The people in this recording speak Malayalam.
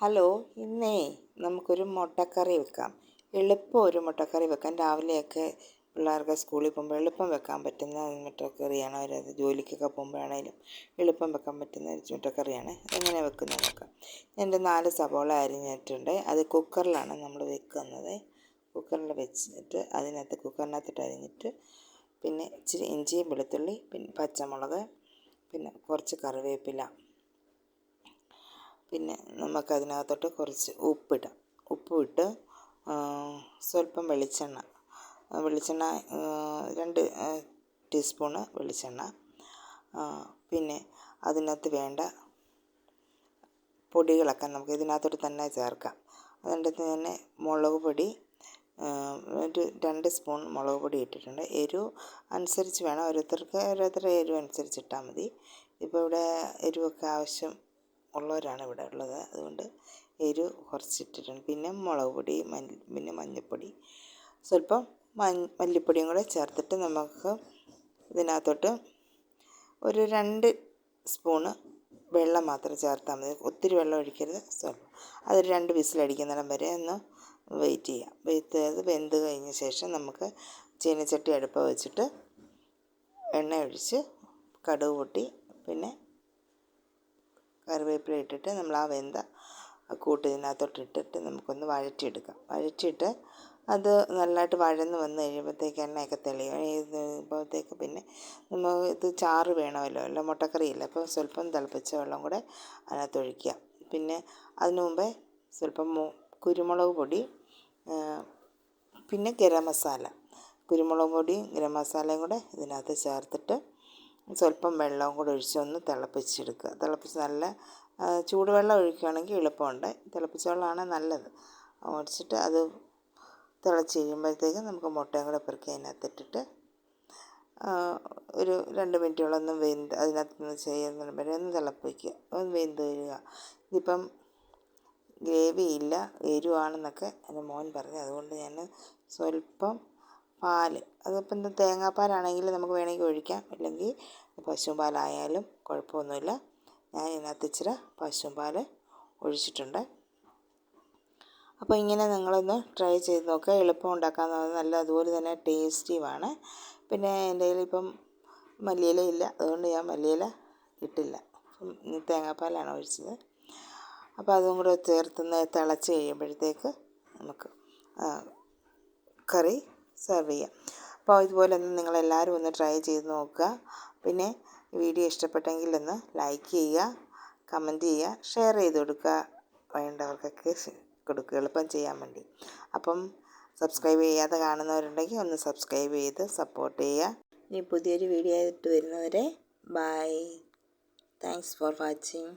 ഹലോ ഇന്നേ നമുക്കൊരു മുട്ടക്കറി വെക്കാം. എളുപ്പം ഒരു മുട്ടക്കറി വെക്കാം. രാവിലെയൊക്കെ പിള്ളേർക്ക് സ്കൂളിൽ പോകുമ്പോൾ എളുപ്പം വെക്കാൻ പറ്റുന്ന മുട്ടക്കറിയാണ്. അവരത് ജോലിക്കൊക്കെ പോകുമ്പോഴാണേലും എളുപ്പം വെക്കാൻ പറ്റുന്ന ഒരു മുട്ടക്കറിയാണ്. എങ്ങനെ വെക്കുന്നത് നോക്കാം. എന്റെ നാല് സവോള അരിഞ്ഞിട്ടുണ്ട്. അത് കുക്കറിലാണ് നമ്മൾ വെക്കുന്നത്. കുക്കറിൽ വെച്ചിട്ട് അതിനകത്ത് കുക്കറിനകത്തിട്ട് അരിഞ്ഞിട്ട് പിന്നെ ഇച്ചിരി ഇഞ്ചിയും വെളുത്തുള്ളി പിന്നെ പച്ചമുളക് പിന്നെ കുറച്ച് കറിവേപ്പില. പിന്നെ നമുക്കതിനകത്തോട്ട് കുറച്ച് ഉപ്പിടാം. ഉപ്പുമിട്ട് സ്വല്പം വെളിച്ചെണ്ണ. വെളിച്ചെണ്ണ രണ്ട് ടീസ്പൂണ് വെളിച്ചെണ്ണ. പിന്നെ അതിനകത്ത് വേണ്ട പൊടികളൊക്കെ നമുക്ക് ഇതിനകത്തോട്ട് തന്നെ ചേർക്കാം. അതിന്റെ തന്നെ മുളക് പൊടി ഒരു രണ്ട് സ്പൂൺ മുളക് പൊടി ഇട്ടിട്ടുണ്ട്. എരിവ് അനുസരിച്ച് വേണം. ഓരോരുത്തർക്ക് ഓരോരുത്തരുടെ എരിവ് അനുസരിച്ച് ഇട്ടാൽ മതി. ഇപ്പോൾ ഇവിടെ എരിവൊക്കെ ആവശ്യം ഉള്ളവരാണ് ഇവിടെ ഉള്ളത്. അതുകൊണ്ട് എരിവ് കുറച്ചിട്ടിട്ടുണ്ട്. പിന്നെ മുളക് പൊടി പിന്നെ മഞ്ഞൾപ്പൊടി. സ്വല്പം മല്ലിപ്പൊടിയും കൂടെ ചേർത്തിട്ട് നമുക്ക് ഇതിനകത്തോട്ട് ഒരു രണ്ട് സ്പൂണ് വെള്ളം മാത്രം ചേർത്താൽ മതി. ഒത്തിരി വെള്ളം ഒഴിക്കരുത്. സ്വല്പം അതൊരു രണ്ട് വിസിലടിക്കുന്നിടം വരെ ഒന്ന് വെയിറ്റ് ചെയ്യാം. വെയിറ്റ് ചെയ്ത് വെന്ത് കഴിഞ്ഞ ശേഷം നമുക്ക് ചീനച്ചട്ടി അടുപ്പ് വെച്ചിട്ട് എണ്ണ ഒഴിച്ച് കടുക് പൊട്ടി പിന്നെ കറിവേപ്പില ഇട്ടിട്ട് നമ്മൾ ആ വെന്ത കൂട്ട് ഇതിനകത്തോട്ട് ഇട്ടിട്ട് നമുക്കൊന്ന് വഴറ്റിയെടുക്കാം. വഴറ്റിയിട്ട് അത് നല്ലതായിട്ട് വഴന്ന് വന്ന് കഴിയുമ്പോഴത്തേക്ക് എണ്ണയൊക്കെ തെളിയും. കഴിയുമ്പോഴത്തേക്ക് പിന്നെ നമ്മൾ ഇത് ചാറ് വേണമല്ലോ അല്ല മുട്ടക്കറിയില്ല? അപ്പോൾ സ്വല്പം തിളപ്പിച്ച വെള്ളം കൂടെ അതിനകത്ത് ഒഴിക്കുക. പിന്നെ അതിനു മുമ്പേ സ്വല്പം കുരുമുളക് പൊടി പിന്നെ ഗരം മസാല. കുരുമുളക് പൊടിയും ഗരം മസാലയും കൂടെ ഇതിനകത്ത് ചേർത്തിട്ട് സ്വല്പം വെള്ളവും കൂടെ ഒഴിച്ചൊന്ന് തിളപ്പിച്ചെടുക്കുക. തിളപ്പിച്ച് നല്ല ചൂടുവെള്ളം ഒഴിക്കുകയാണെങ്കിൽ എളുപ്പമുണ്ട്. തിളപ്പിച്ച വെള്ളമാണ് നല്ലത്. ഒഴിച്ചിട്ട് അത് തിളച്ച് കഴിയുമ്പോഴത്തേക്കും നമുക്ക് മുട്ടയും കൂടെ പെറുക്കി അതിനകത്തിട്ടിട്ട് ഒരു രണ്ട് മിനിറ്റോളം ഒന്ന് വെന്ത് അതിനകത്ത് നിന്ന് ചെയ്യുന്ന വരെ ഒന്ന് തിളപ്പിക്കുക. ഒന്ന് വെന്ത് വരിക. ഇതിപ്പം ഗ്രേവി ഇല്ല എരിവാണെന്നൊക്കെ എന്റെ മോൻ പറഞ്ഞു. അതുകൊണ്ട് ഞാൻ സ്വല്പം പാൽ അതിപ്പം തേങ്ങാപ്പാലാണെങ്കിൽ നമുക്ക് വേണമെങ്കിൽ ഒഴിക്കാം. ഇല്ലെങ്കിൽ പശുവും പാലായാലും കുഴപ്പമൊന്നുമില്ല. ഞാൻ ഇതിനകത്ത് ഇച്ചിരി പശുവും പാൽ ഒഴിച്ചിട്ടുണ്ട്. അപ്പോൾ ഇങ്ങനെ നിങ്ങളൊന്ന് ട്രൈ ചെയ്ത് നോക്കുക എളുപ്പം ഉണ്ടാക്കാൻ നല്ല അതുപോലെ തന്നെ ടേസ്റ്റിയുമാണ്. പിന്നെ എന്റെ കയ്യിൽ ഇപ്പം മല്ലിയില ഇല്ല. അതുകൊണ്ട് ഞാൻ മല്ലിയില ഇട്ടില്ല. തേങ്ങാപ്പാലാണ് ഒഴിച്ചത്. അപ്പോൾ അതും കൂടെ ചേർത്തുനിന്ന് തിളച്ച് കഴിയുമ്പോഴത്തേക്ക് നമുക്ക് കറി സെർവ് ചെയ്യാം. അപ്പോൾ ഇതുപോലെ ഒന്ന് നിങ്ങളെല്ലാവരും ഒന്ന് ട്രൈ ചെയ്ത് നോക്കുക. പിന്നെ വീഡിയോ ഇഷ്ടപ്പെട്ടെങ്കിൽ ഒന്ന് ലൈക്ക് ചെയ്യുക കമന്റ് ചെയ്യുക ഷെയർ ചെയ്ത് കൊടുക്കുക വേണ്ടവർക്കൊക്കെ കൊടുക്കുക എളുപ്പം ചെയ്യാൻ വേണ്ടി. അപ്പം സബ്സ്ക്രൈബ് ചെയ്യാതെ കാണുന്നവരുണ്ടെങ്കിൽ ഒന്ന് സബ്സ്ക്രൈബ് ചെയ്ത് സപ്പോർട്ട് ചെയ്യുക. ഇനി പുതിയൊരു വീഡിയോ ആയിട്ട് വരുന്നവരെ ബൈ. Thanks for watching.